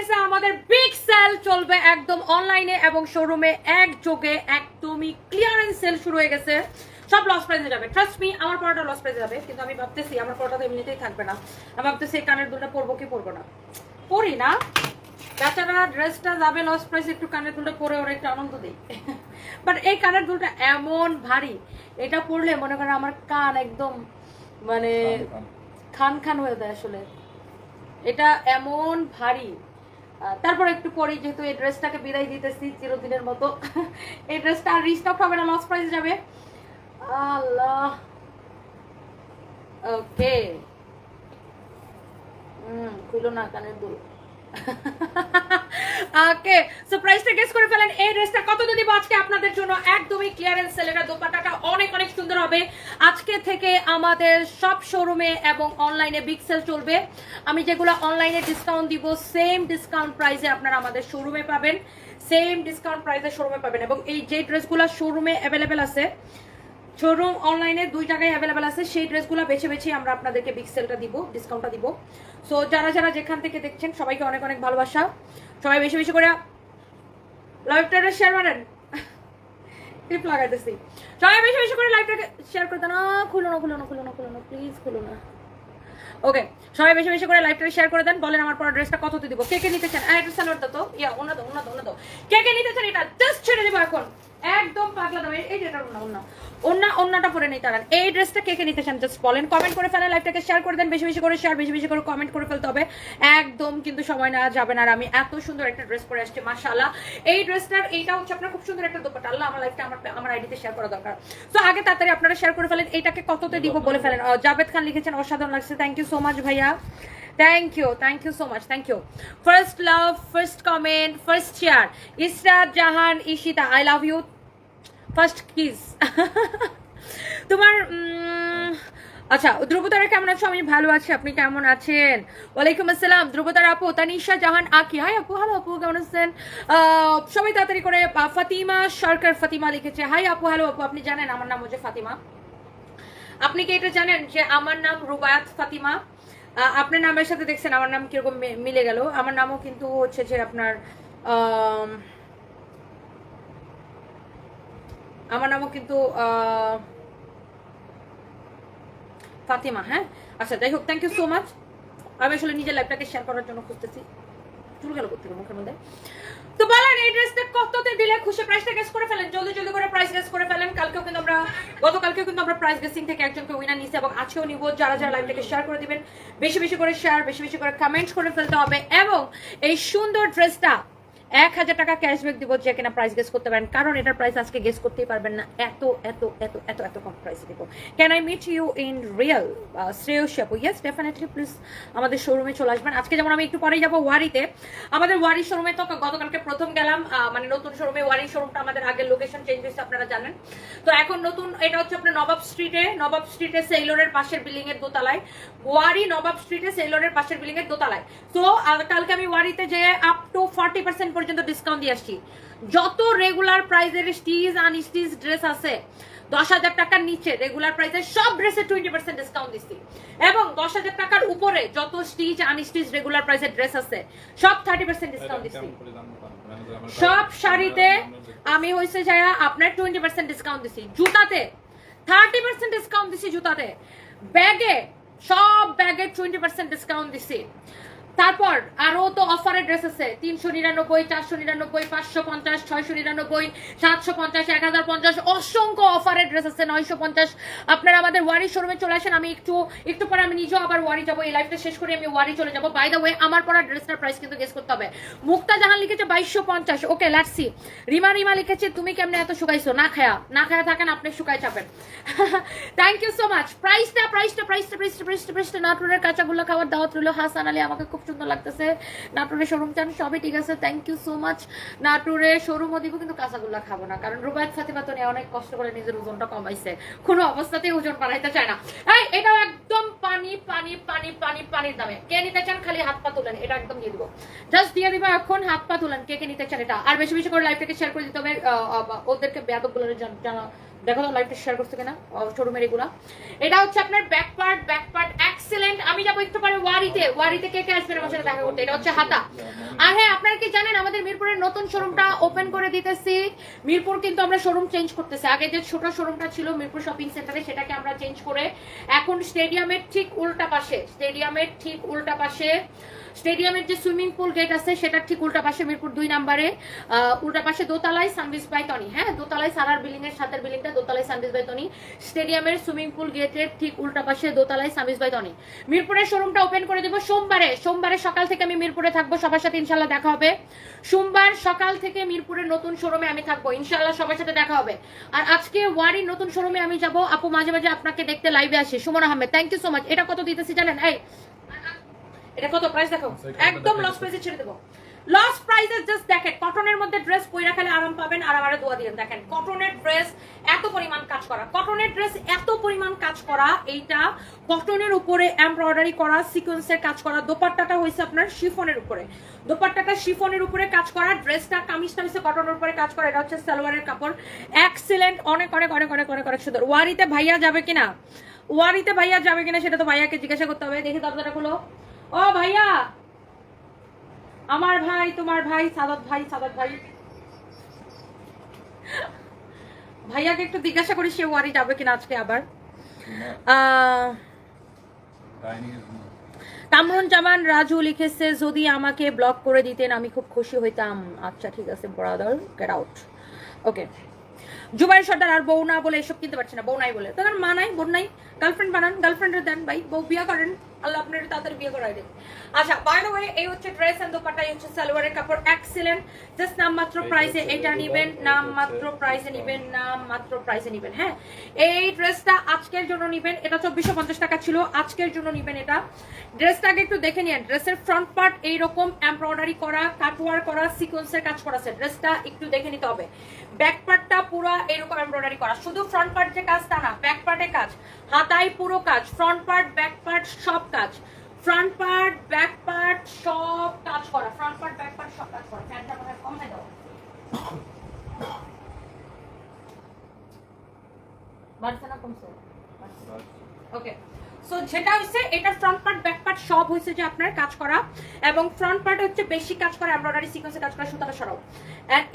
গেছে আমাদের big sell চলবে একদম অনলাইনে এবং শোরুমে একযোগে একদমই ক্লিয়ারেন্স সেল শুরু হয়ে গেছে। সব লস প্রাইসে যাবে। ট্রাস্ট মি আমার পড়াটা লস প্রাইসে যাবে কিন্তু আমি ভাবতেছি আমার পড়াটা তো এমনিতেই থাকবে না। আমি ভাবতেছি এই কানের দুলটা পরবো কি পরবো না। পরি না। বেচারা ড্রেসটা যাবে লস প্রাইস একটু কানের দুলটা পরে ওরা একটু আনন্দ দেই বাট এই কানের দুলটা এমন ভারী এটা পরলে মনে করেন আমার কান একদম মানে খান খান হয়ে যায় আসলে। এটা এমন ভারী। তারপর একটু পরে যেহেতু এই ড্রেসটাকে বিদায় দিতেছি, চিরদিনের মতো। এই ড্রেসটা আর রিস্টক হবে না লস প্রাইস যাবে। আল্লাহ। ওকে হুম, খুলো না কানের দুল। ওকে সো প্রাইসটা গেস করে ফেলেন, এই ড্রেসটা কত দিব আজকে আপনাদের জন্য? একদমই ক্লিয়ারেন্স সেল এটা দোপাট্টাটা অনেক অনেক সুন্দর হবে। আজকে থেকে আমাদের সব শোরুমে এবং অনলাইনে বিগ সেল চলবে। আমি যেগুলো অনলাইনে ডিসকাউন্ট দিব সেম ডিসকাউন্ট প্রাইসে আপনারা আমাদের শোরুমে পাবেন। সেম ডিসকাউন্ট প্রাইসে শোরুমে পাবেন। এবং এই যে ড্রেসগুলো শোরুমে অ্যাভেলেবেল আছে শোরুম অনলাইনে দুই জায়গায় অ্যাভেলেবেল আছে। সেই ড্রেসগুলো বেছে বেছে আমরা আপনাদেরকে বিগ সেলটা দিব ডিসকাউন্টটা দিব। সো যারা যারা যেখান থেকে দেখছেন সবাইকে অনেক অনেক ভালোবাসা। সবাই বেশি বেশি করে লাইভটা শেয়ার করেন ক্লিপ লাগাইতেছি। সবাই বেশি বেশি করে লাইভটাকে শেয়ার করে দেন। আহ, খুলো না খুলো না খুলো না খুলো না প্লিজ খুলো না। ওকে সবাই বেশি বেশি করে লাইভটা শেয়ার করে দেন। বলেন আমার পরে ড্রেসটা কততে দিব? কে কে নিতে চান? স্যালোয়ার দাও তো। ইয়া ওনা দাও ওনা দাও ওনা দাও। কে কে নিতে চান এটা? জাস্ট ছেড়ে দেবো এখন। একদম পাগলা দাও এই- ড্রেসটা কে কে জাস্ট বলেন। কমেন্ট করে ফেলেন শেয়ার করে দেন, বেশি বেশি করে শেয়ার বেশি বেশি করে কমেন্ট করে ফেলতে হবে। একদম কিন্তু সময় নেওয়া যাবে না, আর আমি এত সুন্দর একটা ড্রেস পরে আসছি এই ড্রেসটার, এইটা হচ্ছে আপনার খুব সুন্দর একটা আল্লাহ আমার লাইফটা আমার শেয়ার করা দরকার। তো আগে আপনারা শেয়ার করে ফেলেন এইটাকে কততে দিব বলে ফেলেন? জাভেদ খান লিখেছেন, অসাধারণ লাগছে। থ্যাংক ইউ সো মাচ ভাইয়া। Thank you thank you so much thank you first love first comment first share Israt Jahan Ishita I love you first kiss তোমার আচ্ছা ধ্রুবতারা কেমন আছো? আমি ভালো আছি, আপনি কেমন আছেন? ওয়ালাইকুম আসসালাম, ধ্রুবতারা আপু, তানিশা জাহান, আকি, হাই আপু, হ্যালো আপু, কেমন আছেন? সবাই তাড়াতাড়ি করে ফাতিমা সরকার ফাতিমা লিখেছে, হাই আপু, হ্যালো আপু, আপনি জানেন আমার নাম হচ্ছে ফাতিমা। আপনি কি এটা জানেন যে আমার নাম রুবায়াত ফাতিমা? আপনার নামের সাথে দেখছেন, আমার নাম কীরকম মিলে গেল। আমার নামও কিন্তু হচ্ছে যে আপনার আমার নামও কিন্তু ফাতিমা হ্যাঁ? আচ্ছা যাই হোক থ্যাংক ইউ সো মাচ আমি আসলে নিজের লাইফটাকে শেয়ার করার জন্য খুঁজতেছি। চুল গেল করতে মুখের মধ্যে? তো বলেন এই ড্রেসটা কততে দিলে খুশি? প্রাইসটা গেস করে ফেলেন। জলদি জলদি করে প্রাইস গেস করে ফেলেন। কালকেও কিন্তু আমরা গতকালকেও কিন্তু আমরা প্রাইস গেসিং থেকে একজনকে উইনার নিছি এবং আজকেও নিব। যারা যারা লাইভটাকে শেয়ার করে দিবেন, বেশি বেশি করে শেয়ার বেশি বেশি করে কমেন্ট করে ফেলতে হবে। এবং এই সুন্দর ড্রেসটা এক হাজার টাকা ক্যাশব্যাক দিব যে কিনা প্রাইস গেস করতে পারেন। কারণ এটার প্রাইস আজকে গেস করতেই পারবেন না। এত এত এত এত এত কম প্রাইস দিব। Can I meet you in real Shreyasi আপু ইয়েস ডেফিনেটলি প্লিজ আমাদের শোরুমে চলে আসবেন। আজকে যেমন আমি একটু পরেই যাব ওয়ারিতে। আমাদের ওয়ারি শোরুমে তো গতকালকে প্রথম গেলাম। মানে নতুন শোরুমে ওয়ারি শোরুমটা আমাদের আগের লোকেশন চেঞ্জ হয়েছে, আপনারা জানেন। তো এখন নতুন, এটা হচ্ছে আপনার নবাব স্ট্রিটে নবাব স্ট্রিটে সেইলরের পাশের বিল্ডিং এর দোতলায়। ওয়ারি নবাব স্ট্রিটে সেইলরের পাশের বিল্ডিং এর দোতলায়। তো কালকে আমি ওয়ারিতে যে আপ টু ফর্টি পার্সেন্ট পর্যন্ত ডিসকাউন্ট দিয়ে আসছি। যত রেগুলার প্রাইজের স্টিজ আনস্টিজ ড্রেস আছে দশ হাজার টাকার নিচে রেগুলার প্রাইসে সব ড্রেসে টোয়েন্টি পার্সেন্ট ডিসকাউন্ট দিচ্ছি। এবং দশ হাজার টাকার উপরে যত স্টিচ আনস্টিচ রেগুলার প্রাইসের ড্রেস আছে সব থার্টি পার্সেন্ট ডিসকাউন্ট দিচ্ছি। সব শাড়িতে আমি হয়েছে যায়া আপনার টোয়েন্টি পার্সেন্ট ডিসকাউন্ট দিচ্ছি। জুতাতে থার্টি পার্সেন্ট ডিসকাউন্ট দিছি জুতাতে। ব্যাগে সব ব্যাগে টোয়েন্টি পার্সেন্ট ডিসকাউন্ট দিছি তারপর আরও তো অফারের ড্রেস আছে, তিনশো নিরানব্বই, চারশো নিরানব্বই, পাঁচশো পঞ্চাশ, ছয়শো নিরানব্বই, সাতশো পঞ্চাশ, এক হাজার পঞ্চাশ, অসংখ্য অফারের ড্রেস আছে, নয়শো পঞ্চাশ। আপনারা আমাদের ওয়ারি শোরুমে চলে আসেন, আমি একটু একটু পরে আমি নিজেও আবার ওয়ারি যাব, এই লাইফটা শেষ করে আমি ওয়ারি চলে যাব। বাই দ্য ওয়ে আমার পরা ড্রেসটার প্রাইস কিন্তু গেস করতে হবে। মুক্তা জাহান লিখেছে বাইশশো পঞ্চাশ। ওকে লাটসি রিমা রিমা লিখেছে, তুমি কেমনে এত শুকাইছো? না খায়া না খায়া থাকেন, আপনি শুকাই চাপেন থ্যাংক ইউ সো মাচ প্রাইসটা প্রাইসটা প্রাইসটা প্রাইসটা প্রাইসটা প্রাইসটা নাটুরের কাঁচাগুলো খাওয়ার দাওয়াত রইল। হাসান আলী আমাকে খুব সুন্দর লাগতেছে। নাটুরের শোরুম চান, সবই ঠিক আছে থ্যাংক ইউ সো মাচ নাটুরে শোরুমও দিব, কিন্তু কাঁচাগুলো খাব না, কারণ রুবায়ত ফাতিমা তো অনেক কষ্ট করে নিজের ওজনটা কমাইছে। কোনো অবস্থাতেই ওজন বাড়াইতে চায় না। এই, এটাও একদম পানি পানি পানি পানি, পানির দামে। কে নিতে চান খালি হাত পা তুলেন, এটা একদম দিয়ে দিব। জাস্ট দিয়ে দিবা এখন হাত পা তুলেন, কে কে নিতে চান এটা। আর বেশি বেশি করে লাইভটাকে শেয়ার করে দিতে হবে। ওদেরকে বেয়াদবগুলো জানা দেখো তো লাইভটা শেয়ার করছে কিনা? শোরুমের এগুলা। এটা হচ্ছে আপনার back part back part excellent আমি যাব একটু পরে ওয়ারিতে। ওয়ারিতে কে কে আসবেন আমার দেখা করতে? এটা হচ্ছে হাতা। আর হ্যাঁ আপনারা কি জানেন, আমাদের মিরপুরের নতুন শোরুমটা ওপেন করে দিতেছি। মিরপুর কিন্তু আমরা শোরুম চেঞ্জ করতেছি। আগে যে ছোট শোরুমটা ছিল মিরপুর শপিং সেন্টারে সেটাকে আমরা চেঞ্জ করে এখন স্টেডিয়ামের ঠিক উল্টা পাশে স্টেডিয়ামের ঠিক উল্টা পাশে স্টেডিয়ামের যে সুইমিং পুল গেট আছে সেটা ঠিক উল্টা পাশে মিরপুর দুই নাম্বারে উল্টা পাশে দোতলায় সানবিস বাই টনি হ্যাঁ? দোতলায় সারার বিল্ডিং এর সাথের বিল্ডিংটা দোতলায় সানবিস বাই টনি স্টেডিয়ামের সুইমিং পুল গেটের ঠিক উল্টা পাশে দোতলায় সানবিস বাই টনি মিরপুরের শোরুমটা ওপেন করে দেবো সোমবারে। সোমবারে সকাল থেকে আমি মিরপুরে থাকব, সবার সাথে ইনশাল্লাহ দেখা হবে। সোমবার সকাল থেকে মিরপুরের নতুন শোরুমে আমি থাকব ইনশাল্লাহ সবার সাথে দেখা হবে। আর আজকে ওয়ারির নতুন শোরুমে আমি যাব। আপু মাঝে মাঝে আপনাকে দেখতে লাইভে আসি। Suman Ahmed thank you so much এটা কত দিতেছি জানেন? এই এটা কত প্রাইস দেখো? একদম লস প্রাইসে ছেড়ে দেবো। লস প্রাইসে জাস্ট দেখেন কটনের মধ্যে ড্রেস পইরা খেলে আরাম পাবেন আর আমারে দোয়া দিবেন দেখেন কটনের ড্রেস এত পরিমাণ কাজ করা কটনের ড্রেস এত পরিমাণ কাজ করা এইটা কটনের উপরে এমব্রয়ডারি করা সিকোয়েন্সের কাজ করা দোপাট্টাটা হয়েছে আপনার শিফনের উপরে। দোপাট্টাটা শিফনের উপরে কাজ করা ড্রেসটা কামিজটা হয়েছে কটনের উপরে কাজ করা এটা হচ্ছে সালোয়ারের কাপড়। এক্সিলেন্ট অনেক অনেক অনেক অনেক অনেক অনেক সুন্দর। ওয়ারিতে ভাইয়া যাবে কিনা? ওয়ারিতে ভাইয়া যাবে কিনা সেটা তো ভাইয়াকে জিজ্ঞাসা করতে হবে। দেখি দরজাটা খুলো। ও ভাইয়া! আমার ভাই তোমার ভাই সাদত ভাই সাদত ভাই। ভাইয়াকে একটু জিজ্ঞাসা করি সে ওয়ারি যাবে কিনা আজকে আবার। কামরুন জামান রাজু লিখেছে যদি আমাকে ব্লক করে দিতেন আমি খুব খুশি হইতাম। আচ্ছা ঠিক আছে ব্রাদার গেট আউট ওকে জুবাই সর্দার আর বউ না বলে এসব কিনতে পারছি না বউ নাই বলে। তাদের মা নাই বোন নাই গার্লফ্রেন্ড বানান গার্লফ্রেন্ডের দেন ভাই বউ বিয়া করেন। আল্লাহ আপনার তাদের বিয়ে করাই দেন। আচ্ছা বাই দ্য ওয়ে এই হচ্ছে ড্রেস এন্ড দোপাট্টা হচ্ছে সালোয়ারের কাপড়। এক্সিলেন্ট জাস্ট নাম মাত্র প্রাইসে এটা নিবেন নাম মাত্র প্রাইসে নিবেন নাম মাত্র প্রাইসে নিবেন হ্যাঁ? এই ড্রেসটা আজকের জন্য নিবেন এটা চব্বিশশো পঞ্চাশ টাকা ছিল আজকের জন্য নিবেন এটা। ড্রেসটাকে একটু দেখে নিন ড্রেসের ফ্রন্ট পার্ট এইরকম এমব্রয়ডারি করা কাটওয়ার করা সিকোয়েন্সের কাজ করা আছে। ড্রেসটা একটু দেখে নিতে হবে। ব্যাক পার্টটা পুরো এরকম এমব্রয়ডারি করা। শুধু ফ্রন্ট পার্ট যে কাজ তা না ব্যাক পার্টে কাজ। হাতায় পুরো কাজ। ফ্রন্ট পার্ট ব্যাক পার্ট সব কাজ ফ্রন্ট পার্ট ব্যাক পার্ট সব কাজ করা। ফ্রন্ট পার্ট ব্যাক পার্ট সব কাজ করা। ফ্যানটা কমে দাও। বাড়ছে না কমছে? ওকে যেটা হচ্ছে এটা ফ্রন্ট পার্ট ব্যাক পার্ট সব যে আপনার কাজ করা। এবং ফ্রন্ট পার্ট হচ্ছে বেশি কাজ কাজ করা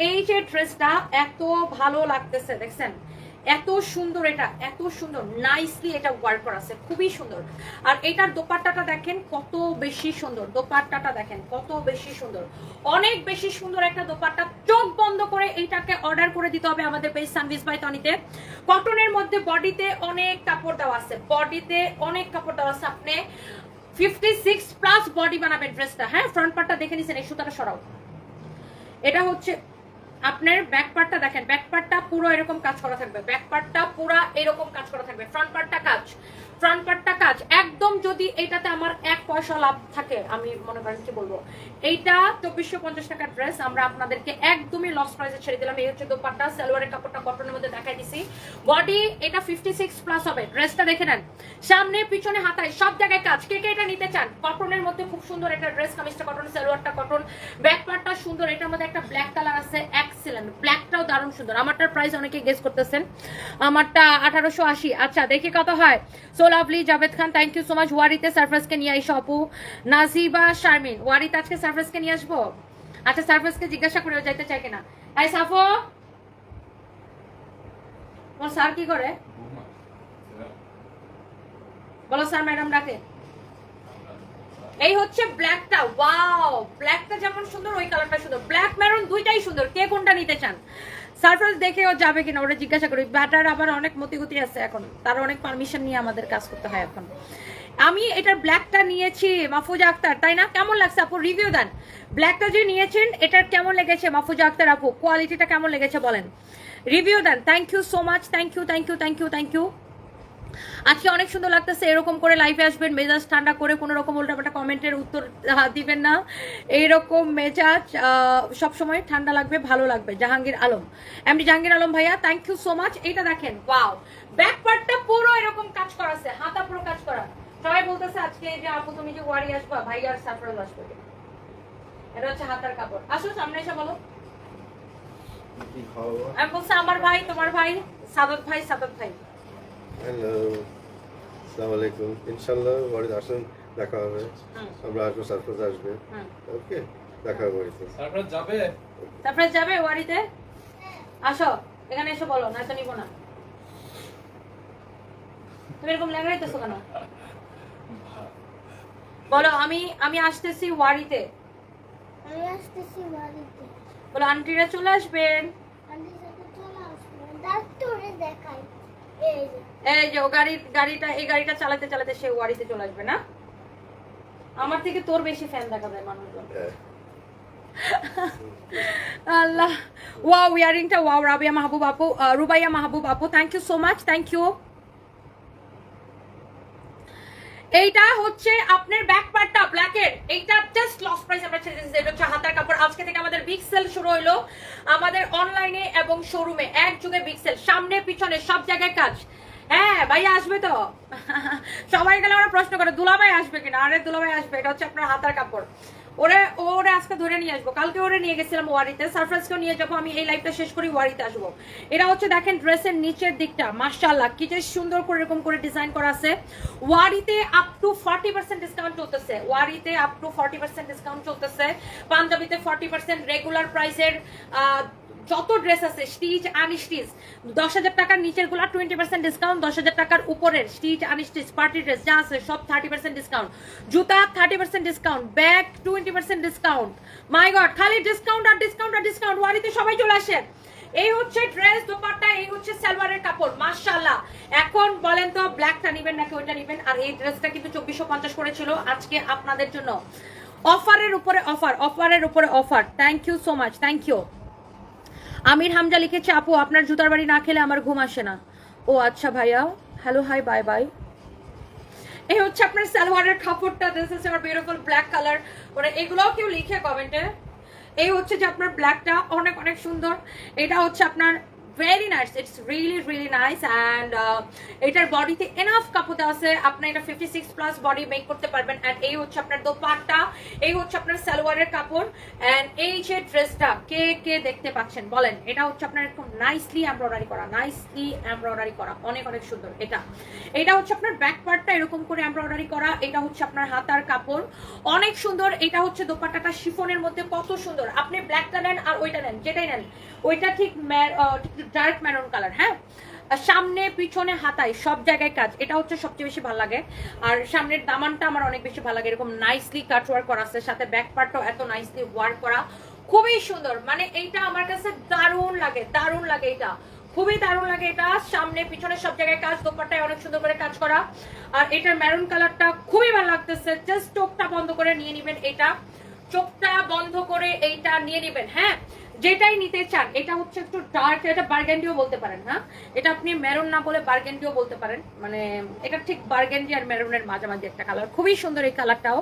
এই যে ড্রেসটা এত ভালো লাগতেছে, দেখছেন? এত সুন্দর এটা, এত সুন্দর নাইসলি এটা ওয়ার্ক করা আছে, খুবই সুন্দর। আর এটার দোপাট্টাটা দেখেন কত বেশি সুন্দর, দোপাট্টাটা দেখেন কত বেশি সুন্দর। অনেক বেশি সুন্দর একটা দোপাট্টা, চোখ বন্ধ করে এইটাকে অর্ডার করে দিতে হবে আমাদের পেজ সানভিস বাই টনিতে। কটনের মধ্যে বডিতে অনেক কাপড় দেওয়া আছে, বডিতে অনেক কাপড় দেওয়া আছে। আপনি ফিফটি সিক্স প্লাস বডি বানাবেন ড্রেসটা হ্যাঁ ফ্রন্ট পার্টটা দেখে নিছেন, এই সুতাটা সরাও। এটা হচ্ছে আপনার ব্যাক পার্টটা দেখেন ব্যাক পার্টটা পুরো এরকম কাজ করা থাকবে ব্যাক পার্টটা পুরো এরকম কাজ করা থাকবে ফ্রন্ট পার্টটা কাজ। ফ্রন্ট পার্টটা কাজ একদম যদি আমার এক পয়সা লাভ থাকে, আমি মনে করেন কি বলব, এইটা চব্বিশশো পঞ্চাশ টাকার ড্রেস আমরা আপনাদেরকে একদমই লস প্রাইসে ছেড়ে দিলাম। এই হচ্ছে দোপাট্টা, সালোয়ারের কাপড়টা কটনের মধ্যে দেখাই দিছি। বডি এটা ফিফটি সিক্স প্লাস হবে ড্রেসটা দেখে নেন। সামনে, পিছনে, হাতায়, সব জায়গায় কাজ। কে কে এটা নিতে চান? কটনের মধ্যে খুব সুন্দর একটা ড্রেস কামিজটা কটন সালোয়ারটা কটন ব্যাক পার্টটা সুন্দর, এটার মধ্যে একটা ব্ল্যাক কালার আছে এক্সিলেন্ট ব্ল্যাকটাও দারুণ সুন্দর। আমারটার প্রাইস অনেকে গেস করতেছেন। আমারটা আঠারোশো আশি। আচ্ছা দেখে কত হয়। So lovely Javed Khan thank you so much ওয়ারিতে সারফাসকে নিয়ে আইসো আপু নাজিবা শারমিন ওয়ারিতে আজকে সারফাসকে নিয়ে আসব আচ্ছা সারফাসকে জিজ্ঞাসা করে যাইতে চাই কিনা এই সাফো তোমার স্যার কি করে বলো স্যার ম্যাডাম ডাকে এই হচ্ছে ব্ল্যাকটা ওয়াও ব্ল্যাকটা যেমন সুন্দর, ওই কালারটা সুন্দর। ব্ল্যাক মেরুন দুইটাই সুন্দর। কে কোনটা নিতে চান? সারফেস দেখে ও যাবে কিনা ওরা জিজ্ঞাসা করি ব্যাটার আবার অনেক মতিগতি আছে এখন। তার অনেক পারমিশন নিয়ে আমাদের কাজ করতে হয় এখন। আমি এটার ব্ল্যাকটা নিয়েছি মাহফুজা আক্তার, তাই না? কেমন লাগছে আপু? রিভিউ দেন। ব্ল্যাকটা যে নিয়েছেন, এটার কেমন লেগেছে মাহফুজা আক্তার আপু? কোয়ালিটিটা কেমন লেগেছে বলেন। Review then. Thank you so much thank you thank you thank you thank you আজকে অনেক সুন্দর লাগতেছে এরকম করে লাইভে আসবেন মেজাজ ঠান্ডা করে কোনো রকম উল্টাপাল্টা কমেন্টের উত্তর দিবেন না। এইরকম মেজাজ সব সময় ঠান্ডা লাগবে ভালো লাগবে জাহাঙ্গীর আলম। এমনি জাহাঙ্গীর আলম ভাইয়া থ্যাংক ইউ সো মাচ এটা দেখেন ওয়াও ব্যাক পার্টটা পুরো এরকম কাজ করা আছে হাতা পুরো কাজ করা। সবাই বলতেছে আজকে যে আপু তুমি যে ওয়ারি আসবা ভাই আর সাফরাজ আসবে এটা হচ্ছে হাতার কাপড়। আসো সামনে এসে বলো। আমি বলছি আমার ভাই তোমার ভাই সাদত ভাই সাদত ভাই। হ্যালো আসসালামু আলাইকুম ইনশাল্লাহ বাড়িতে আসেন দেখা হবে। আমরা আসব সারপ্রাইজ আসবে। ওকে দেখা হবে বাড়িতে। তারপর যাবে? তারপরে যাবে ওয়ারিতে? আসো এখানে এসে বলো নয়তো নিব না। তুমি এরকম ল্যাংড়াইতেছো কেন? বলো আমি আমি আসতেছি ওয়ারিতে। আমি আসতেছি বাড়িতে বলো আন্টিরা চলে আসবেন। আন্টির সাথে চলে আসব। ডাক্তারে দেখাই। এই যে ও গাড়ির গাড়িটা এই গাড়িটা চালাতে চালাতে সে ওয়ারিতে চলে আসবে না? আমার থেকে তোর বেশি ফ্যান দেখা যায় মানুষজন। হ্যাঁ। আল্লাহ। ওয়াও ইয়ারিংটা ওয়াও রাবিয়া মাহবুব আপু রুবাইয়া মাহবুব আপু thank you so much thank you এইটা হচ্ছে আপনার ব্যাক পার্টটা ব্ল্যাকের এইটা জাস্ট লস প্রাইস আমরা ছেড়ে দিয়েছি, এটা হচ্ছে হাতার কাপড়। আজকে থেকে আমাদের বিগ সেল শুরু হইল আমাদের অনলাইনে এবং শোরুমে এক যুগে বিগ সেল সামনে, পিছনে, সব জায়গায় কাজ। হ্যাঁ ভাই, আসবে তো। সবাই গেলে আমরা প্রশ্ন করে, দুলাভাই আসবে কিনা? আরে, দুলাভাই আসবে, এটা হচ্ছে আপনার হাতার কাপড়। ওরে ওরে আজকে ধরে নিয়ে আসব। কালকে ওরে নিয়ে গেছিলাম ওয়ারিতে। সারপ্রাইজকেও নিয়ে যাব। আমি এই লাইফটা শেষ করি, ওয়ারিতে আসব। এটা হচ্ছে দেখেন ড্রেসের নিচের দিকটা। মার্শাল্লাহ কি যে সুন্দর করে এরকম করে ডিজাইন করা আছে। ওয়ারিতে up to forty percent discount চলতেছে। ওয়ারিতে up to forty percent discount চলতেছে। পাঞ্জাবিতে ফর্টি পার্সেন্ট রেগুলার প্রাইসের যত ড্রেস আছে স্টিচ আনস্টিচ দশ হাজার টাকার নিচেরগুলা টোয়েন্টি পার্সেন্ট ডিসকাউন্ট দশ হাজার টাকার উপরের স্টিচ আনস্টিচ পার্টি ড্রেস যা আছে, সব থার্টি পার্সেন্ট ডিসকাউন্ট জুতা thirty percent discount bag twenty percent discount my god খালি ডিসকাউন্ট আর ডিসকাউন্ট আর ডিসকাউন্ট ওয়ারিতে সবাই চলে আসেন এই হচ্ছে ড্রেস দোপাট্টা, এই হচ্ছে সালোয়ারের কাপড়, মাশাআল্লাহ। এখন বলেন তো ব্ল্যাকটা নেবেন নাকি ওইটা নেবেন? আর এই ড্রেসটা কিন্তু চব্বিশশো পঞ্চাশ করেছিল আজকে আপনাদের জন্য। অফারের উপরে অফার, অফারের উপরে offer. Thank you so much thank you Amir Hamza লিখেছে, আপু, আপনার জুতার বাড়ি না খেলে আমার ঘুম আসে না। ও আচ্ছা ভাইয়া। হ্যালো হাই বাই বাই এই হচ্ছে আপনার সালোয়ারের কাপড়টা। This is your beautiful black colour মানে এগুলোও কেউ লিখে কমেন্টে। এই হচ্ছে যে আপনার ব্ল্যাকটা অনেক অনেক সুন্দর। এটা হচ্ছে আপনার very nice it's really really nice and এটার বডিতে এনাফ কাপড় আছে। আপনি এটা fifty six plus body make করতে পারবেন অ্যান্ড এই হচ্ছে আপনার দোপাট্টা, এই হচ্ছে আপনার সালোয়ারের কাপড় অ্যান্ড এই যে ড্রেসটা কে কে দেখতে পাচ্ছেন? বলেন, এটা হচ্ছে আপনার এরকম নাইসলি এমব্রয়ডারি করা নাইসলি এমব্রয়ডারি করা। অনেক অনেক সুন্দর এটা। এটা হচ্ছে আপনার ব্যাক পার্টটা এরকম করে এমব্রয়ডারি করা। এটা হচ্ছে আপনার হাতার কাপড়। অনেক সুন্দর। এটা হচ্ছে দোপাট্টাটা শিফনের মধ্যে কত সুন্দর। আপনি ব্ল্যাকটা নেন আর ওইটা নেন, যেটাই নেন। ওইটা ঠিক ডার্ক ম্যারন কালার হ্যাঁ? সামনে, পিছনে, হাতায় সব জায়গায় কাজ। এটা হচ্ছে সবচেয়ে বেশি ভালো লাগে। আর সামনের দামানটা আমার অনেক বেশি ভালো লাগে। এরকম নাইসলি কাট ওয়ার্ক করা আছে। সাথে ব্যাক পার্টটাও এত নাইসলি ওয়ার্ক করা। খুবই সুন্দর। মানে এইটা আমার কাছে দারুণ লাগে দারুণ লাগে এটা খুবই দারুণ লাগে এটা। সামনে, পিছনে সব জায়গায় কাজ, দোপাট্টায় অনেক সুন্দর করে কাজ করা। আর এটার মেরুন কালারটা খুবই ভালো লাগতেছে। জাস্ট চোখটা বন্ধ করে নিয়ে নেবেন এটা চোখটা বন্ধ করে এইটা নিয়ে নেবেন হ্যাঁ? যেটাই নিতে চান, এটা হচ্ছে একটু ডার্ক এটা বার্গেন্ডিও বলতে পারেন হ্যাঁ? এটা আপনি মেরুন না বলে বার্গেন্ডিও বলতে পারেন মানে এটা ঠিক বার্গেন্ডি আর মেরুনের মাঝামাঝি একটা কালার খুবই সুন্দর এই কালারটাও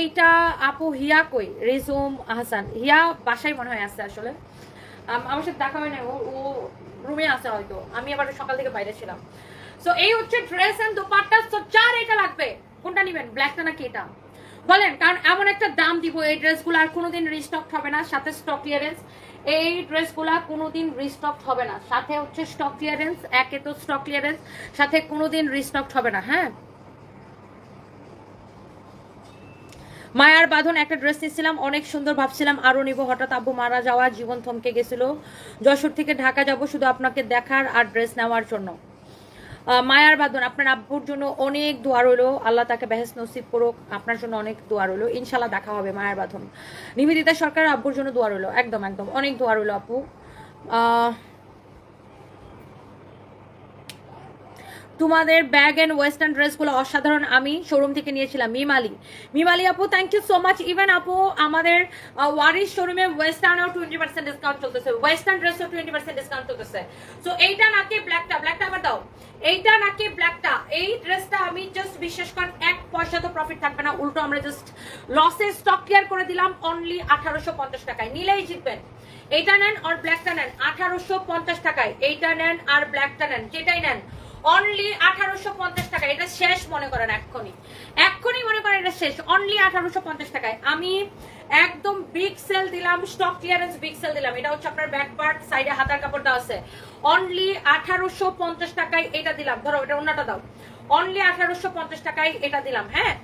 এইটা আপু হিয়া কই? রেজুম আহসান হিয়া বাসায় মনে হয় আছে আসলে। আমার সাথে দেখা হয় না ও রুমে আছে হয়তো। আমি আবার সকাল থেকে বাইরে ছিলাম। সো এই হচ্ছে ড্রেস এন্ড দোপাট্টা সো চার এটা লাগবে, কোনটা নেবেন? ব্ল্যাকটা নাকি এটা? বলেন, কারণ এমন একটা দাম দিব, এই ড্রেসগুলো আর কোনোদিন রিস্টক হবে না, সাথে স্টক ক্লিয়ারেন্স এই ড্রেসগুলা কোনোদিন রিস্টক হবে না, সাথে হচ্ছে স্টক ক্লিয়ারেন্স একে তো স্টক ক্লিয়ারেন্স সাথে কোনোদিন রিস্টক হবে না হ্যাঁ? মায়ার বাঁধন একটা ড্রেস নিয়েছিলাম, অনেক সুন্দর ভাবছিলাম, আরও নিব। হঠাৎ আব্বু মারা যাওয়া, জীবন থমকে গেছিল। যশোর থেকে ঢাকা যাব শুধু আপনাকে দেখার আর ড্রেস নেওয়ার জন্য। মায়ার বাঁধন, আপনার আব্বুর জন্য অনেক দোয়া রইল। আল্লাহ তাকে বেহেস নসিব করুক, আপনার জন্য অনেক দোয়া রইল। ইনশাল্লাহ দেখা হবে মায়ার বাঁধন। নিবেদিতা সরকার আব্বুর জন্য দোয়া রইল। একদম একদম, অনেক দোয়া রইল আপু। তোমাদের ব্যাগ এন্ড ওয়েস্টার্ন ড্রেসগুলো অসাধারণ আমি শোরুম থেকে নিয়েছিলাম, মিমালি। মিমালি আপু thank you so much even আপু, আমাদের ওয়ারিস শোরুমে ওয়েস্টার্নও টোয়েন্টি পার্সেন্ট ডিসকাউন্ট চলতেছে। ওয়েস্টার্ন ড্রেসও টোয়েন্টি পার্সেন্ট ডিসকাউন্ট চলতেছে। সো এইটা নাকি ব্ল্যাকটা ব্ল্যাকটা আবার দাও। এইটা নাকি ব্ল্যাকটা এই ড্রেসটা আমি জাস্ট বিশ্বাস করেন এক পয়সা তো প্রফিট থাকবে না। উল্টো আমরা জাস্ট লসে স্টক ক্লিয়ার করে দিলাম অনলি আঠারোশো পঞ্চাশ টাকায়। নিলেই জিতবেন। এইটা নেন আর ব্ল্যাকটা নেন। আঠারোশো পঞ্চাশ টাকায়। এইটা নেন আর ব্ল্যাকটা নেন। যেটাই নেন। অনলি আঠারোশো পঞ্চাশ টাকা এটা শেষ মনে করেন এক্ষুনি। এক্ষুনি মনে করেন এটা শেষ। অনলি আঠারোশো পঞ্চাশ টাকায়। আমি একদম বিগ সেল দিলাম স্টক ক্লিয়ারেন্স বিগ সেল দিলাম। এটা হচ্ছে আপনার ব্যাক পার্ট সাইডে হাতার কাপড় দেওয়া আছে। অনলি আঠারোশো পঞ্চাশ টাকায় এটা দিলাম। ধরো, এটা অন্যটা দাও। অনলি আঠারোশো পঞ্চাশ টাকায় এটা দিলাম হ্যাঁ?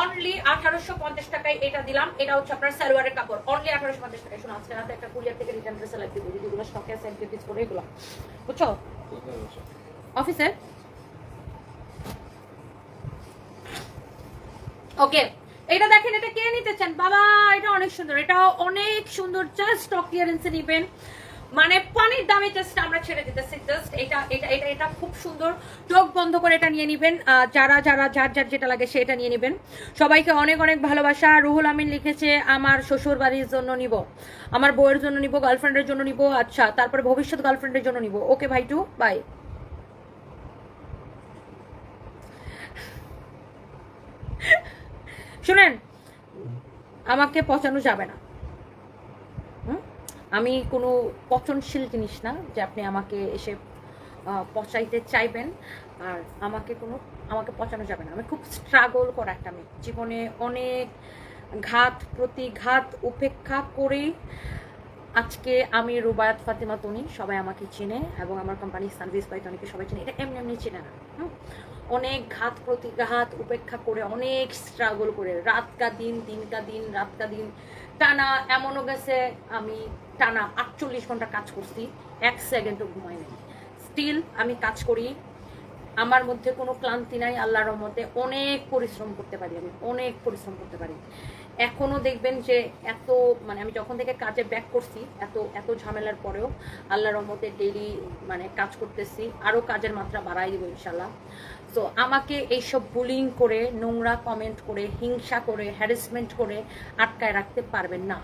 অনলি আঠারোশো পঞ্চাশ টাকায় এটা দিলাম। এটা হচ্ছে আপনার সালোয়ারের কাপড়। অনলি আঠারোশো পঞ্চাশ টাকায়। শোনো, আজকে রাতে একটা কুরিয়ার থেকে রিটার্ন ড্রেস লাগবে যেগুলো স্টকে আছে এগুলো। বুঝছ? অফিসে ওকে এটা দেখেন, এটা কে নিতে চান? বাবা, এটা অনেক সুন্দর। এটা অনেক সুন্দর জাস্ট স্টক ক্লিয়ারেন্সে নিবেন। মানে পানির দামে জাস্ট আমরা ছেড়ে দিতেছি জাস্ট এটা এটা এটা এটা খুব সুন্দর। চোখ বন্ধ করে এটা নিয়ে নিবেন। যারা যারা, যার যার যেটা লাগে সেটা নিয়ে নিবেন। সবাইকে অনেক অনেক ভালোবাসা। রুহুল আমিন লিখেছে, আমার শ্বশুর বাড়ির জন্য নিব। আমার বউয়ের জন্য নিব গার্লফ্রেন্ডের জন্য নিব। আচ্ছা তারপরে ভবিষ্যৎ গার্লফ্রেন্ডের জন্য নিব। ওকে ভাই টু বাই শুনেন, আমাকে পচানো যাবে না? আমি কোনো পচনশীল জিনিস না যে আপনি আমাকে এসে পচাইতে চাইবেন। আর আমাকে কোনো, আমাকে পচানো যাবে না। আমি খুব স্ট্রাগল করা একটা মেয়ে। জীবনে অনেক ঘাত, প্রতিঘাত, উপেক্ষা করেই আজকে আমি, রুবায়াত, ফাতেমা তনি সবাই আমাকে চিনে এবং আমার কোম্পানির সার্ভিস পাই তনিকে সবাই চিনে। এটা এমনি এমনি চিনে না অনেক ঘাত প্রতিঘাত, উপেক্ষা করে অনেক স্ট্রাগল করে। রাত কা দিন দিন কা দিন রাত কা দিন। টানা এমনও গেছে, আমি টানা আটচল্লিশ ঘণ্টা কাজ করছি, এক সেকেন্ডও ঘুমাই নাই। স্টিল আমি কাজ করি আমার মধ্যে কোনো ক্লান্তি নাই, আল্লাহর রহমতে অনেক পরিশ্রম করতে পারি আমি, অনেক পরিশ্রম করতে পারি। এখনও দেখবেন যে এত মানে আমি যখন থেকে কাজে ব্যাক করছি, এত এত ঝামেলার পরেও আল্লাহর রহমতে ডেইলি মানে কাজ করতেছি আরও কাজের মাত্রা বাড়াই দিব ইনশাল্লাহ তো আমাকে এইসব বুলিং করে, নোংরা কমেন্ট করে, হিংসা করে হ্যারাসমেন্ট করে আটকায় রাখতে পারবেন না।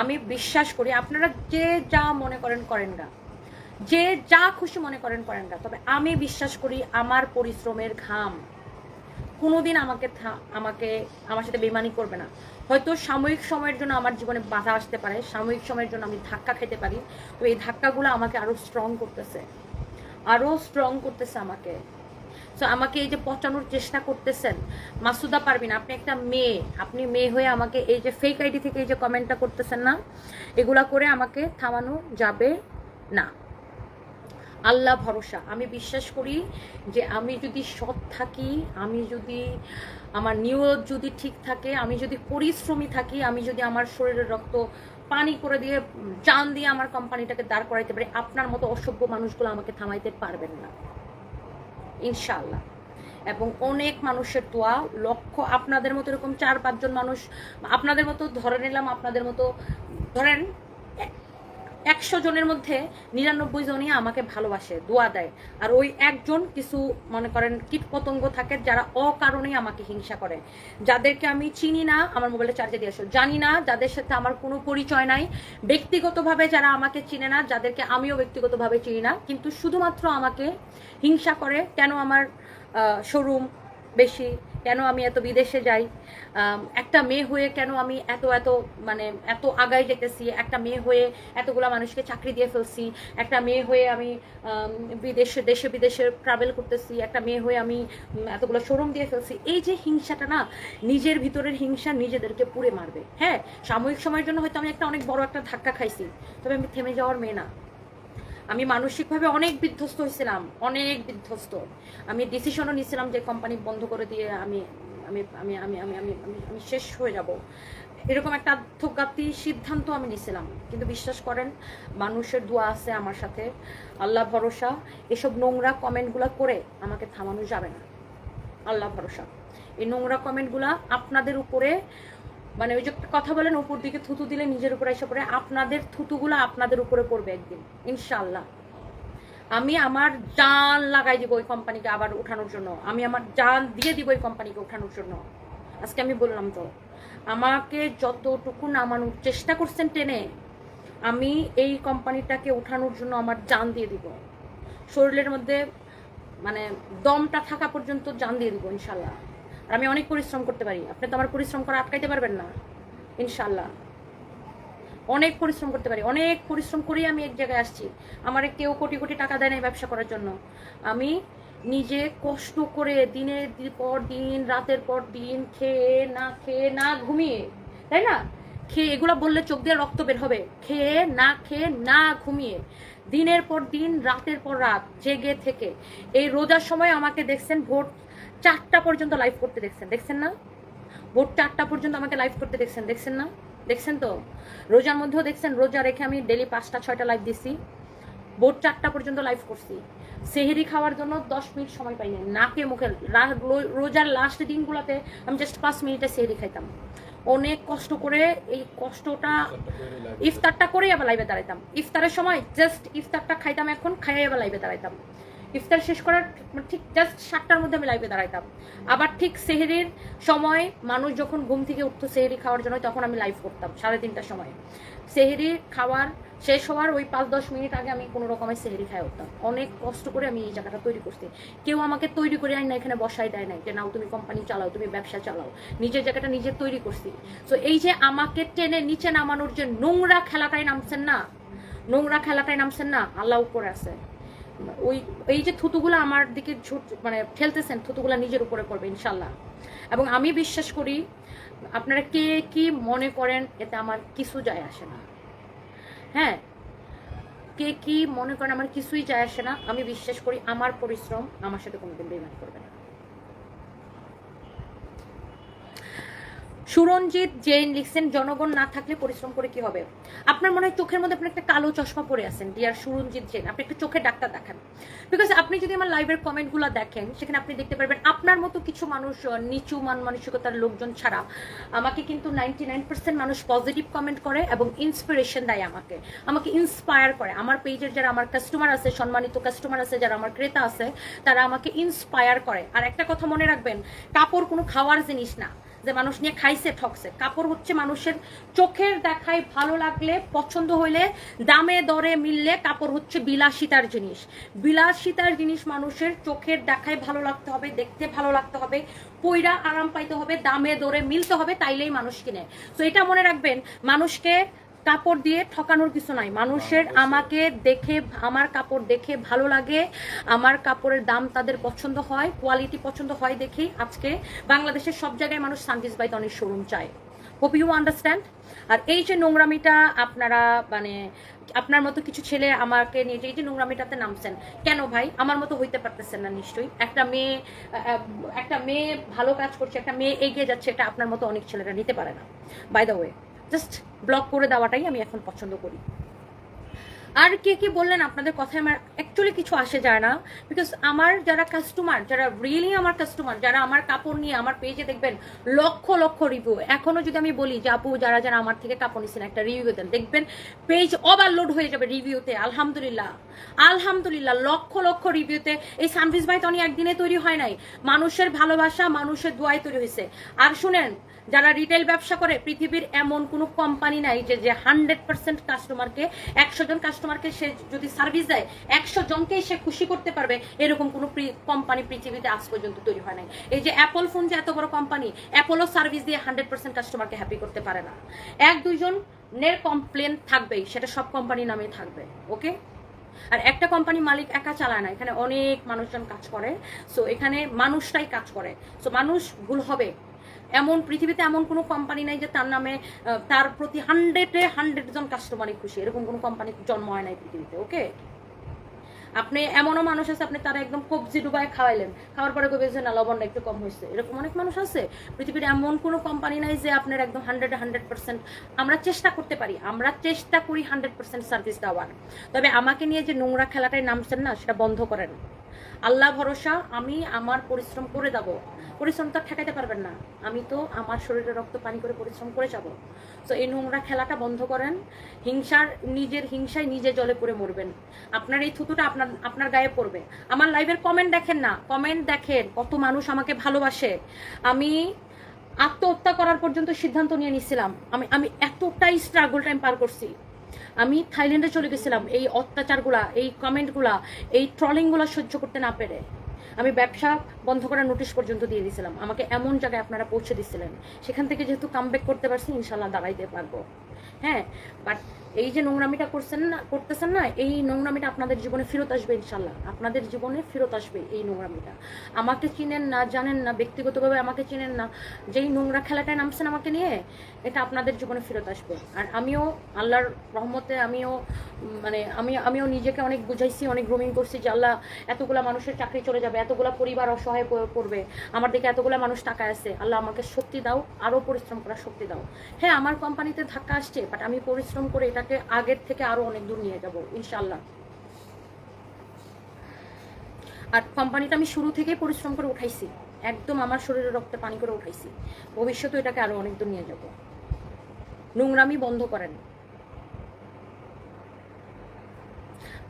আমি বিশ্বাস করি আপনারা যে যা মনে করেন করেন না। যে যা খুশি মনে করেন করেন না। তবে আমি বিশ্বাস করি আমার পরিশ্রমের ঘাম কোনোদিন আমাকে আমাকে আমার সাথে বেমানি করবে না। হয়তো সাময়িক সময়ের জন্য আমার জীবনে বাধা আসতে পারে, সাময়িক সময়ের জন্য আমি ধাক্কা খেতে পারি, তো এই ধাক্কাগুলো আমাকে আরও স্ট্রং করতেছে। আরও স্ট্রং করতেছে আমাকে। তো আমাকে এই যে পচানোর চেষ্টা করতেছেন, মাসুদা পারবেন আপনি একটা মেয়ে, আপনি মেয়ে হয়ে আমাকে এই যে ফেক আইডি থেকে এই যে কমেন্টটা করতেছেন না, এগুলা করে আমাকে থামানো যাবে না। আল্লাহ ভরসা। আমি বিশ্বাস করি যে আমি যদি সৎ থাকি, আমি যদি আমার নিয়ত যদি ঠিক থাকে, আমি যদি পরিশ্রমী থাকি, আমি যদি আমার শরীরের রক্ত পানি করে দিয়ে, চান দিয়ে আমার কোম্পানিটাকে দাঁড় করাইতে পারি, আপনার মতো অসভ্য মানুষগুলো আমাকে থামাইতে পারবেন না। ইনশাল্লাহ এবং অনেক মানুষের দোয়া লক্ষ্য আপনাদের মতো এরকম চার পাঁচজন মানুষ, আপনাদের মতো ধরে নিলাম, আপনাদের মতো ধরেন একশো জনের মধ্যে নিরানব্বই জনই আমাকে ভালোবাসে, দোয়া দেয়। আর ওই একজন কিছু মনে করেন কীট পতঙ্গ থাকে যারা অকারণেই আমাকে হিংসা করে। যাদেরকে আমি চিনি না, আমার মোবাইলে চার্জে দিয়ে আসো। জানি না, যাদের সাথে আমার কোনো পরিচয় নাই। ব্যক্তিগতভাবে যারা আমাকে চিনে না, যাদেরকে আমিও ব্যক্তিগতভাবে চিনি না, কিন্তু শুধুমাত্র আমাকে হিংসা করে কেন আমার শোরুম বেশি কেন আমি এত বিদেশে যাই? একটা মেয়ে হয়ে কেন আমি এত এত মানে এত আগায় যেতেছি? একটা মেয়ে হয়ে এতগুলা মানুষকে চাকরি দিয়ে ফেলছি। একটা মেয়ে হয়ে আমি বিদেশে, দেশে বিদেশে ট্রাভেল করতেছি। একটা মেয়ে হয়ে আমি এতগুলো শোরুম দিয়ে ফেলছি। এই যে হিংসাটা না, নিজের ভিতরের হিংসা নিজেদেরকে পুড়ে মারবে। হ্যাঁ সাময়িক সময়ের জন্য হয়তো আমি একটা অনেক বড় একটা ধাক্কা খাইছি। তবে আমি থেমে যাওয়ার মেয়ে না। আমি মানসিকভাবে অনেক বিধ্বস্ত হয়েছিলাম, অনেক বিধ্বস্ত। আমি ডিসিশনও নিয়েছিলাম যে কোম্পানি বন্ধ করে দিয়ে আমি আমি আমি আমি আমি আমি আমি শেষ হয়ে যাব। এরকম একটা আত্মঘাতী সিদ্ধান্ত আমি নিয়েছিলাম। কিন্তু বিশ্বাস করেন, মানুষের দোয়া আছে আমার সাথে। আল্লাহ ভরসা, এসব নোংরা কমেন্টগুলো করে আমাকে থামানো যাবে না। আল্লাহ ভরসা। এই নোংরা কমেন্টগুলো আপনাদের উপরে মানে ওই যে কথা বলেন, উপর দিকে থুতু দিলে নিজের উপরে এসে পড়ে। আপনাদের থুতুগুলো আপনাদের উপরে পড়বে একদিন ইনশাল্লাহ আমি আমার জান লাগাই দিব ওই কোম্পানিকে আবার উঠানোর জন্য। আমি আমার জান দিয়ে দিব ওই কোম্পানিকে উঠানোর জন্য। আজকে আমি বললাম তো, আমাকে যতটুকু নামানোর চেষ্টা করছেন টেনে, আমি এই কোম্পানিটাকে উঠানোর জন্য আমার জান দিয়ে দিব। শরীরের মধ্যে মানে দমটা থাকা পর্যন্ত জান দিয়ে দিব ইনশাল্লাহ আমি অনেক পরিশ্রম করতে পারি। আপনি তো আমার পরিশ্রম করা আটকাইতে পারবেন না। ইনশাল্লাহ অনেক পরিশ্রম করতে পারি। অনেক পরিশ্রম করেই আমি এক জায়গায় আসছি। আমার কেউ কোটি কোটি টাকা দেয় না ব্যবসা করার জন্য। আমি নিজে কষ্ট করে দিনের পর দিন, রাতের পর দিন খেয়ে, না খেয়ে, না ঘুমিয়ে, তাই না? খেয়ে, এগুলো বললে চোখ দিয়ে রক্ত বের হবে। খেয়ে, না খেয়ে, না ঘুমিয়ে। দিনের পর দিন, রাতের পর রাত, জেগে থেকে। এই রোজার সময় আমাকে দেখছেন ভোর চারটা পর্যন্ত লাইভ করতে দেখছেন দেখছেন না? ভোর চারটা পর্যন্ত আমাকে লাইভ করতে দেখছেন দেখছেন না? দেখছেন তো? রোজার মধ্যেও দেখছেন, রোজা রেখে আমি ডেলি পাঁচটা, ছয়টা লাইভ দিছি। ভোর চারটা পর্যন্ত লাইভ করছি। সেহেরি খাওয়ার জন্য দশ মিনিট সময় পাইনি। নাকে, মুখে রোজার লাস্ট দিনগুলোতে আমি জাস্ট পাঁচ মিনিটে সেহেরি খাইতাম। অনেক কষ্ট করে, এই কষ্টটা ইফতারটা করেই আবার লাইভে দাঁড়াইতাম। ইফতারের সময় জাস্ট ইফতারটা খাইতাম এখন, খাইয়ে আবার লাইভে দাঁড়াইতাম। ইফতার শেষ করার ঠিক জাস্ট সাতটার মধ্যে আমি লাইভে দাঁড়াইতাম। আবার ঠিক সেহেরির সময় মানুষ যখন ঘুম থেকে উঠতো সেহেরি খাওয়ার জন্য তখন আমি লাইভ করতাম, সাড়ে তিনটার সময়। সেহেরি খাওয়ার শেষ হওয়ার ওই পাঁচ দশ মিনিট আগে আমি কোনো রকমের সেহেরি খাই উঠতাম। অনেক কষ্ট করে আমি এই জায়গাটা তৈরি করছি। কেউ আমাকে তৈরি করে আইন না, এখানে বসাই দেয় নাই যে, নাও তুমি কোম্পানি চালাও, তুমি ব্যবসা চালাও। নিজের জায়গাটা নিজে তৈরি করছি। তো এই যে আমাকে টেনে নিচে নামানোর যে নোংরা খেলাটাই নামছেন না, নোংরা খেলাটাই নামছেন না, আল্লাহ উপরে আছে। ওই, এই যে থুতুগুলো আমার দিকে মানে ঠেলতেছেন থুতুগুলো নিজের উপরে পড়বে ইনশাল্লাহ এবং আমি বিশ্বাস করি, আপনারা কে কি মনে করেন, এতে আমার কিছু যায় আসে না। হ্যাঁ কে কি মনে করেন, আমার কিছুই যায় আসে না। আমি বিশ্বাস করি, আমার পরিশ্রম আমার সাথে কোনোদিন বেমান করবে না। সুরঞ্জিত জৈন লিখছেন, জনগণ না থাকলে পরিশ্রম করে কি হবে? আপনার মনে হয় চোখের মধ্যে আপনি একটা কালো চশমা পরে আছেন ডিয়ার সুরঞ্জিত জেন আপনি একটু চোখের ডাক্তার দেখান। বিকজ আপনি যদি আমার লাইভের কমেন্টগুলো দেখেন, সেখানে আপনি দেখতে পারবেন, আপনার মতো কিছু মানুষ নিচু মান মানসিকতার লোকজন ছাড়া আমাকে কিন্তু নাইনটি নাইন পার্সেন্ট মানুষ পজিটিভ কমেন্ট করে এবং ইন্সপিরেশন দেয় আমাকে। আমাকে ইন্সপায়ার করে। আমার পেজের যারা আমার কাস্টমার আছে, সম্মানিত কাস্টমার আছে, যারা আমার ক্রেতা আছে, তারা আমাকে ইন্সপায়ার করে। আর একটা কথা মনে রাখবেন, কাপড় কোনো খাওয়ার জিনিস না। যে মানুষ নিয়ে খাইছে, ঠকছে। কাপড় হচ্ছে মানুষের চোখের দেখায় ভালো লাগলে, পছন্দ হইলে দামে দরে মিললে কাপড় হচ্ছে বিলাসিতার জিনিস। বিলাসিতার জিনিস মানুষের চোখের দেখায় ভালো লাগতে হবে, দেখতে ভালো লাগতে হবে পইরা আরাম পাইতে হবে, দামে দরে মিলতে হবে, তাইলেই মানুষ কিনে। তো এটা মনে রাখবেন, মানুষকে কাপড় দিয়ে ঠকানোর কিছু নাই। মানুষের আমাকে দেখে আমার কাপড় দেখে ভালো লাগে আমার কাপড়ের দাম তাদের পছন্দ হয় কোয়ালিটি পছন্দ হয় দেখেই আজকে বাংলাদেশের সব জায়গায় মানুষ সানভিস বাই অনেক শোরুম চায়। হোপ ইউ আন্ডারস্ট্যান্ড আর এই যে নোংরামিটা আপনারা মানে আপনার মতো কিছু ছেলে আমাকে নিয়ে যে এই যে নোংরামিটাতে নামছেন কেন ভাই? আমার মতো হইতে পারতেছেন না নিশ্চয়ই। একটা মেয়ে একটা মেয়ে ভালো কাজ করছে একটা মেয়ে এগিয়ে যাচ্ছে এটা আপনার মতো অনেক ছেলেরা নিতে পারে না। By the way just block করে দেওয়াটাই আমি এখন পছন্দ করি। আর কে কে বললেন আপনাদের কথায় আমার অ্যাকচুয়ালি কিছু আসে যায় না? বিকজ আমার যারা কাস্টমার যারা রিয়েলি আমার কাস্টমার যারা আমার কাপড় নিয়ে আমার পেজে দেখবেন, লক্ষ লক্ষ রিভিউ এখনও যদি আমি বলি যে, আপু, যারা যারা আমার থেকে কাপড় নিচ্ছেন একটা রিভিউ দেন। দেখবেন পেজ ওভারলোড হয়ে যাবে রিভিউতে আলহামদুলিল্লাহ। আলহামদুলিল্লাহ, লক্ষ লক্ষ রিভিউতে এই সানভিস ভাই তো অনেক একদিনে তৈরি হয় নাই। মানুষের ভালোবাসা, মানুষের দোয়ায় তৈরি হয়েছে। আর শুনেন, যারা রিটেল ব্যবসা করে, পৃথিবীর এমন কোনো কোম্পানি নাই যে হান্ড্রেড পার্সেন্ট কাস্টমারকে একশো জন কাস্টমারকে সে যদি সার্ভিস দেয়, একশো জনকেই সে খুশি করতে পারবে, এরকম কোনো কোম্পানি পৃথিবীতে আজ পর্যন্ত তৈরি হয় নাই। এই যে অ্যাপল ফোন যে এত বড় কোম্পানি অ্যাপলও সার্ভিস দিয়ে হান্ড্রেড পার্সেন্ট কাস্টমারকে হ্যাপি করতে পারে না। এক, দুইজন নের কমপ্লেন থাকবেই, সেটা সব কোম্পানির নামে থাকবে ওকে আর একটা কোম্পানি মালিক একা চালায় না, এখানে অনেক মানুষজন কাজ করে সো এখানে মানুষটাই কাজ করে সো মানুষ ভুল হবে। এমন পৃথিবীতে এমন কোনো কোম্পানি নাই যে তার নামে তার প্রতি হান্ড্রেডে হান্ড্রেড জন কাস্টমারই খুশি। এরকম কোনো কোম্পানি জন্ম হয় নাই পৃথিবীতে ওকে আপনি এমনও মানুষ আছে, আপনি তারা একদম কবজি ডুবায় খাওয়াইলেন। খাওয়ার পরে কবে না লবণটা একটু কম হয়েছে এরকম অনেক মানুষ আছে। পৃথিবীর এমন কোনো কোম্পানি নাই যে আপনার একদম হান্ড্রেড হান্ড্রেড পার্সেন্ট আমরা চেষ্টা করতে পারি, আমরা চেষ্টা করি হান্ড্রেড পার্সেন্ট সার্ভিস দেওয়ার। তবে আমাকে নিয়ে যে নোংরা খেলাটায় নামছেন না, সেটা বন্ধ করেন। আল্লাহ ভরসা, আমি আমার পরিশ্রম করে যাব। পরিশ্রম তো আর ঠেকাইতে পারবেন না। আমি তো আমার শরীরে রক্ত, পানি করে পরিশ্রম করে যাব। তো এই নোংরা খেলাটা বন্ধ করেন। হিংসার, নিজের হিংসায় নিজে জলে পড়ে মরবেন। আপনার এই থুতুটা আপনার আপনার গায়ে পড়বে। আমার লাইভের কমেন্ট দেখেন না। কমেন্ট দেখেন কত মানুষ আমাকে ভালোবাসে। আমি আত্মহত্যা করার পর্যন্ত সিদ্ধান্ত নিয়ে নিছিলাম। আমি আমি এতটাই স্ট্রাগল টাইম পার করছি। আমি থাইল্যান্ডে চলে গেছিলাম, এই অত্যাচারগুলা, এই কমেন্টগুলা এই ট্রলিংগুলা সহ্য করতে না পেরে। আমি ব্যবসা বন্ধ করার নোটিশ পর্যন্ত দিয়ে দিয়েছিলাম আমাকে এমন জায়গায় আপনারা পৌঁছে দিছিলেন। সেখান থেকে যেহেতু কামব্যাক করতে পারছি ইনশাল্লাহ দাঁড়াইতে পারব। হ্যাঁ বাট এই যে নোংরামিটা করছেন না, করতেছেন না, এই নোংরামিটা আপনাদের জীবনে ফেরত আসবে ইনশাল্লাহ আপনাদের জীবনে ফেরত আসবে এই নোংরামিটা। আমাকে চিনেন না, জানেন না, ব্যক্তিগতভাবে আমাকে চিনেন না, যেই নোংরা খেলাটায় নামছেন আমাকে নিয়ে, এটা আপনাদের জীবনে ফেরত আসবে। আর আমিও আল্লাহর রহমতে আমিও মানে আমি, আমিও নিজেকে অনেক বুঝাইছি, অনেক গ্রুমিং করছি যে আল্লাহ, এতগুলা মানুষের চাকরি চলে যাবে, এতগুলা পরিবার অসহায় পড়বে, আমার দিকে এতগুলা মানুষ টাকা আছে, আল্লাহ আমাকে শক্তি দাও আরও পরিশ্রম করার শক্তি দাও। হ্যাঁ আমার কোম্পানিতে ধাক্কা আসছে বাট আমি পরিশ্রম করে এটাকে আগের থেকে আরও অনেক দূর নিয়ে যাব ইনশাল্লাহ আর কোম্পানিটা আমি শুরু থেকেই পরিশ্রম করে উঠাইছি, একদম আমার শরীরে রক্তে পানি করে উঠাইছি। ভবিষ্যতে এটাকে আরও অনেক দূর নিয়ে যাব। নোংরামি বন্ধ করেন।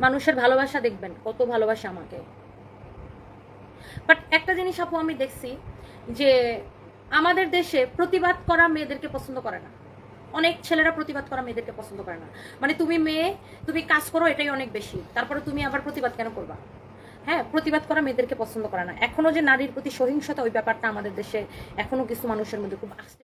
মানুষের ভালোবাসা দেখবেন, কত ভালোবাসে আমাকে। বাট একটা জিনিস আপু আমি দেখছি যে আমাদের দেশে প্রতিবাদ করা মেয়েদেরকে পছন্দ করে না। অনেক ছেলেরা প্রতিবাদ করা মেয়েদেরকে পছন্দ করে না। মানে তুমি মেয়ে, তুমি কাজ করো, এটাই অনেক বেশি। তারপরে তুমি আবার প্রতিবাদ কেন করবা? হ্যাঁ প্রতিবাদ করা মেয়েদেরকে পছন্দ করে না। এখনও যে নারীর প্রতি সহিংসতা ওই ব্যাপারটা আমাদের দেশে এখনও কিছু মানুষের মধ্যে খুব আসতে